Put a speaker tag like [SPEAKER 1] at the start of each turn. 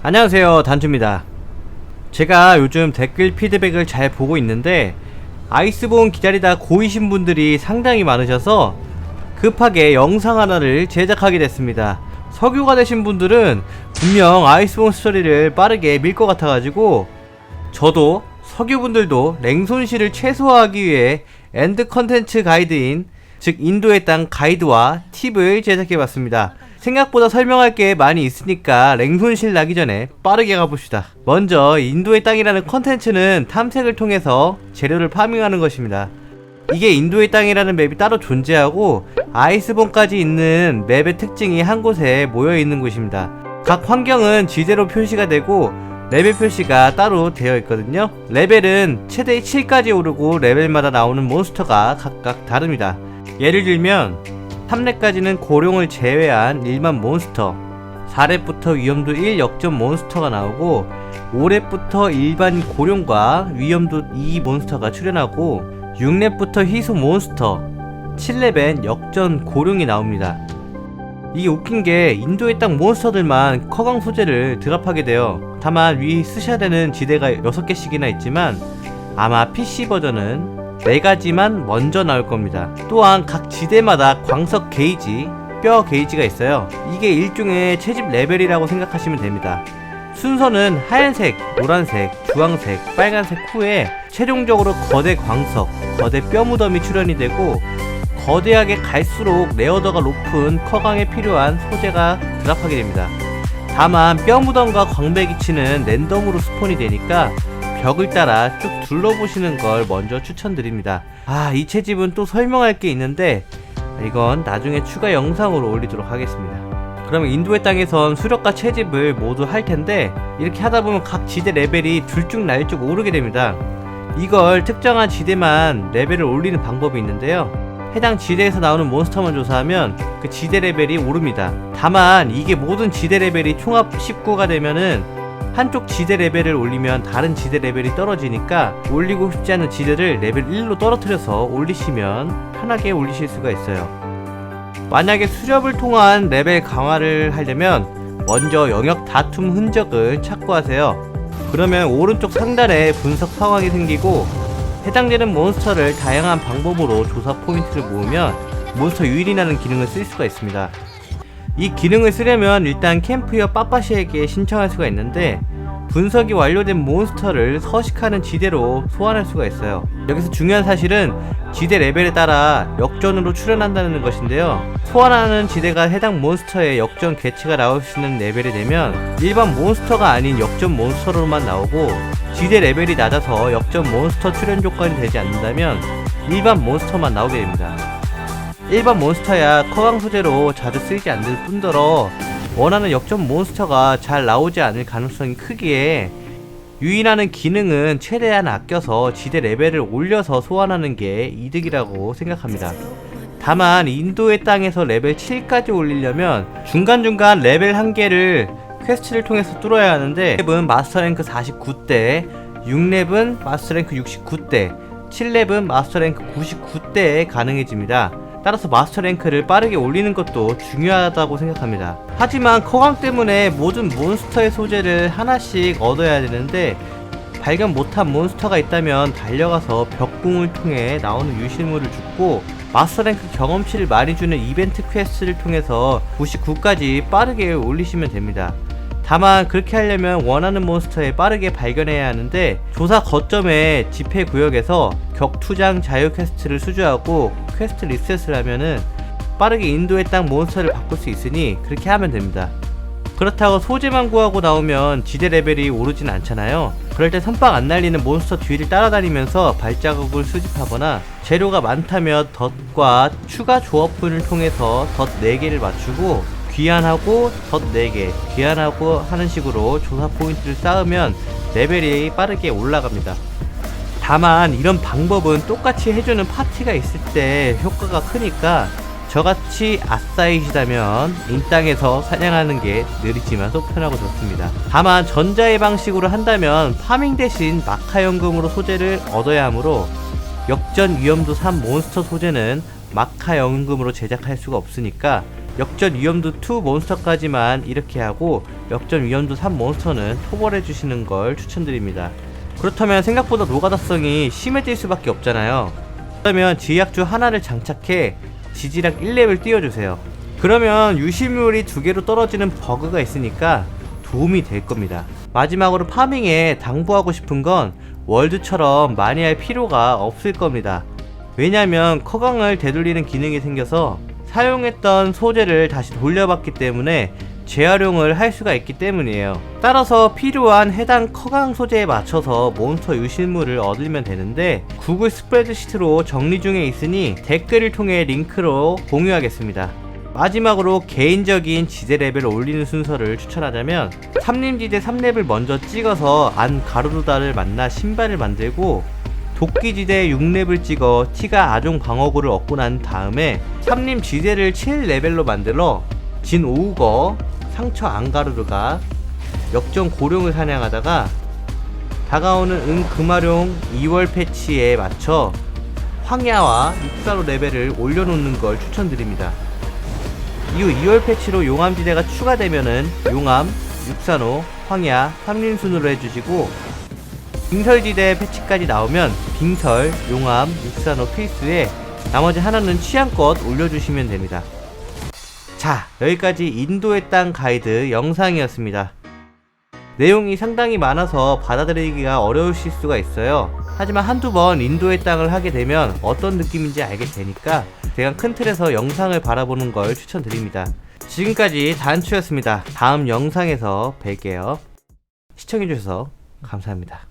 [SPEAKER 1] 안녕하세요 단주입니다 제가 요즘 댓글 피드백을 잘 보고 있는데 아이스본 기다리다 고이신 분들이 상당히 많으셔서 급하게 영상 하나를 제작하게 됐습니다 석유가 되신 분들은 분명 아이스본 스토리를 빠르게 밀 것 같아가지고 저도 석유분들도 냉손실을 최소화하기 위해 엔드 컨텐츠 가이드인 즉 인도의 땅 가이드와 팁을 제작해봤습니다. 생각보다 설명할 게 많이 있으니까 냉손실 나기 전에 빠르게 가봅시다. 먼저 인도의 땅이라는 컨텐츠는 탐색을 통해서 재료를 파밍하는 것입니다. 이게 인도의 땅이라는 맵이 따로 존재하고 아이스본까지 있는 맵의 특징이 한 곳에 모여 있는 곳입니다. 각 환경은 지대로 표시가 되고 레벨 표시가 따로 되어 있거든요. 레벨은 최대 7까지 오르고 레벨마다 나오는 몬스터가 각각 다릅니다. 예를 들면 3렙까지는 고룡을 제외한 일반 몬스터 4렙부터 위험도 1 역전 몬스터가 나오고 5렙부터 일반 고룡과 위험도 2 몬스터가 출현하고 6렙부터 희소 몬스터 7렙엔 역전 고룡이 나옵니다. 이게 웃긴 게 인도의 땅 몬스터들만 커강 소재를 드랍하게 돼요. 다만 위 쓰셔야 되는 지대가 6개씩이나 있지만 아마 PC 버전은 4가지만 먼저 나올 겁니다. 또한 각 지대마다 광석 게이지, 뼈 게이지가 있어요. 이게 일종의 채집 레벨이라고 생각하시면 됩니다. 순서는 하얀색, 노란색, 주황색, 빨간색 후에 최종적으로 거대 광석, 거대 뼈 무덤이 출현이 되고 거대하게 갈수록 레어더가 높은 커강에 필요한 소재가 드랍하게 됩니다. 다만 뼈 무덤과 광배기치는 랜덤으로 스폰이 되니까 벽을 따라 쭉 둘러보시는 걸 먼저 추천드립니다. 아, 이 채집은 또 설명할 게 있는데 이건 나중에 추가 영상으로 올리도록 하겠습니다. 그러면 인도의 땅에선 수렵과 채집을 모두 할 텐데 이렇게 하다 보면 각 지대 레벨이 둘쭉 날쭉 오르게 됩니다. 이걸 특정한 지대만 레벨을 올리는 방법이 있는데요. 해당 지대에서 나오는 몬스터만 조사하면 그 지대 레벨이 오릅니다. 다만 이게 모든 지대 레벨이 총합 19가 되면은 한쪽 지대 레벨을 올리면 다른 지대 레벨이 떨어지니까 올리고 싶지 않은 지대를 레벨 1로 떨어뜨려서 올리시면 편하게 올리실 수가 있어요. 만약에 수렵을 통한 레벨 강화를 하려면 먼저 영역 다툼 흔적을 찾고 하세요. 그러면 오른쪽 상단에 분석 상황이 생기고 해당되는 몬스터를 다양한 방법으로 조사 포인트를 모으면 몬스터 유일이라는 기능을 쓸 수가 있습니다. 이 기능을 쓰려면 일단 캠프여 빠빠시에게 신청할 수가 있는데 분석이 완료된 몬스터를 서식하는 지대로 소환할 수가 있어요. 여기서 중요한 사실은 지대 레벨에 따라 역전으로 출현한다는 것인데요. 소환하는 지대가 해당 몬스터의 역전 개체가 나올 수 있는 레벨이 되면 일반 몬스터가 아닌 역전 몬스터로만 나오고 지대 레벨이 낮아서 역전 몬스터 출현 조건이 되지 않는다면 일반 몬스터만 나오게 됩니다. 일반 몬스터야 커강 소재로 자주 쓰이지 않을 뿐더러 원하는 역전 몬스터가 잘 나오지 않을 가능성이 크기에 유인하는 기능은 최대한 아껴서 지대 레벨을 올려서 소환하는 게 이득이라고 생각합니다. 다만 인도의 땅에서 레벨 7까지 올리려면 중간중간 레벨 한 개를 퀘스트를 통해서 뚫어야 하는데 1렙은 마스터 랭크 49대 6렙은 마스터 랭크 69대 7렙은 마스터 랭크 99대에 가능해집니다. 따라서 마스터 랭크를 빠르게 올리는 것도 중요하다고 생각합니다. 하지만 커강 때문에 모든 몬스터의 소재를 하나씩 얻어야 되는데 발견 못한 몬스터가 있다면 달려가서 벽궁을 통해 나오는 유실물을 줍고 마스터 랭크 경험치를 많이 주는 이벤트 퀘스트를 통해서 99까지 빠르게 올리시면 됩니다. 다만 그렇게 하려면 원하는 몬스터에 빠르게 발견해야 하는데 조사 거점의 집회 구역에서 격투장 자유 퀘스트를 수주하고 퀘스트 리셋을 하면은 빠르게 인도의 땅 몬스터를 바꿀 수 있으니 그렇게 하면 됩니다. 그렇다고 소재만 구하고 나오면 지대 레벨이 오르진 않잖아요. 그럴 때 선빵 안 날리는 몬스터 뒤를 따라다니면서 발자국을 수집하거나 재료가 많다면 덫과 추가 조합분을 통해서 덫 4개를 맞추고 귀환하고 덧 4개, 귀환하고 하는 식으로 조사 포인트를 쌓으면 레벨이 빠르게 올라갑니다. 다만 이런 방법은 똑같이 해주는 파티가 있을 때 효과가 크니까 저같이 아싸이시다면 인땅에서 사냥하는 게 느리지만 속 편하고 좋습니다. 다만 전자의 방식으로 한다면 파밍 대신 마카 연금으로 소재를 얻어야 하므로 역전 위험도 3 몬스터 소재는 마카 연금으로 제작할 수가 없으니까 역전 위험도 2 몬스터까지만 이렇게 하고 역전 위험도 3 몬스터는 토벌해 주시는 걸 추천드립니다. 그렇다면 생각보다 노가다성이 심해질 수밖에 없잖아요. 그러면 지약주 하나를 장착해 지지력 1렙을 띄워주세요. 그러면 유실물이 두 개로 떨어지는 버그가 있으니까 도움이 될 겁니다. 마지막으로 파밍에 당부하고 싶은 건 월드처럼 많이 할 필요가 없을 겁니다. 왜냐면 커강을 되돌리는 기능이 생겨서 사용했던 소재를 다시 돌려받기 때문에 재활용을 할 수가 있기 때문이에요. 따라서 필요한 해당 커강 소재에 맞춰서 몬스터 유실물을 얻으면 되는데 구글 스프레드시트로 정리 중에 있으니 댓글을 통해 링크로 공유하겠습니다. 마지막으로 개인적인 지대 레벨을 올리는 순서를 추천하자면 삼림지대 3렙을 먼저 찍어서 안 가루루다를 만나 신발을 만들고 도끼지대 6렙을 찍어 티가 아종 방어구를 얻고 난 다음에 삼림 지대를 7레벨로 만들어 진 오우거 상처 안가루르가 역전 고룡을 사냥하다가 다가오는 은 금화룡 2월 패치에 맞춰 황야와 육사로 레벨을 올려놓는 걸 추천드립니다. 이후 2월 패치로 용암지대가 추가되면은 용암, 육산호, 황야, 삼림순으로 해주시고 빙설지대 패치까지 나오면 빙설, 용암, 육산호 필수에 나머지 하나는 취향껏 올려주시면 됩니다. 자, 여기까지 인도의 땅 가이드 영상이었습니다. 내용이 상당히 많아서 받아들이기가 어려우실 수가 있어요. 하지만 한두 번 인도의 땅을 하게 되면 어떤 느낌인지 알게 되니까 대강 큰 틀에서 영상을 바라보는 걸 추천드립니다. 지금까지 단추였습니다. 다음 영상에서 뵐게요. 시청해주셔서 감사합니다.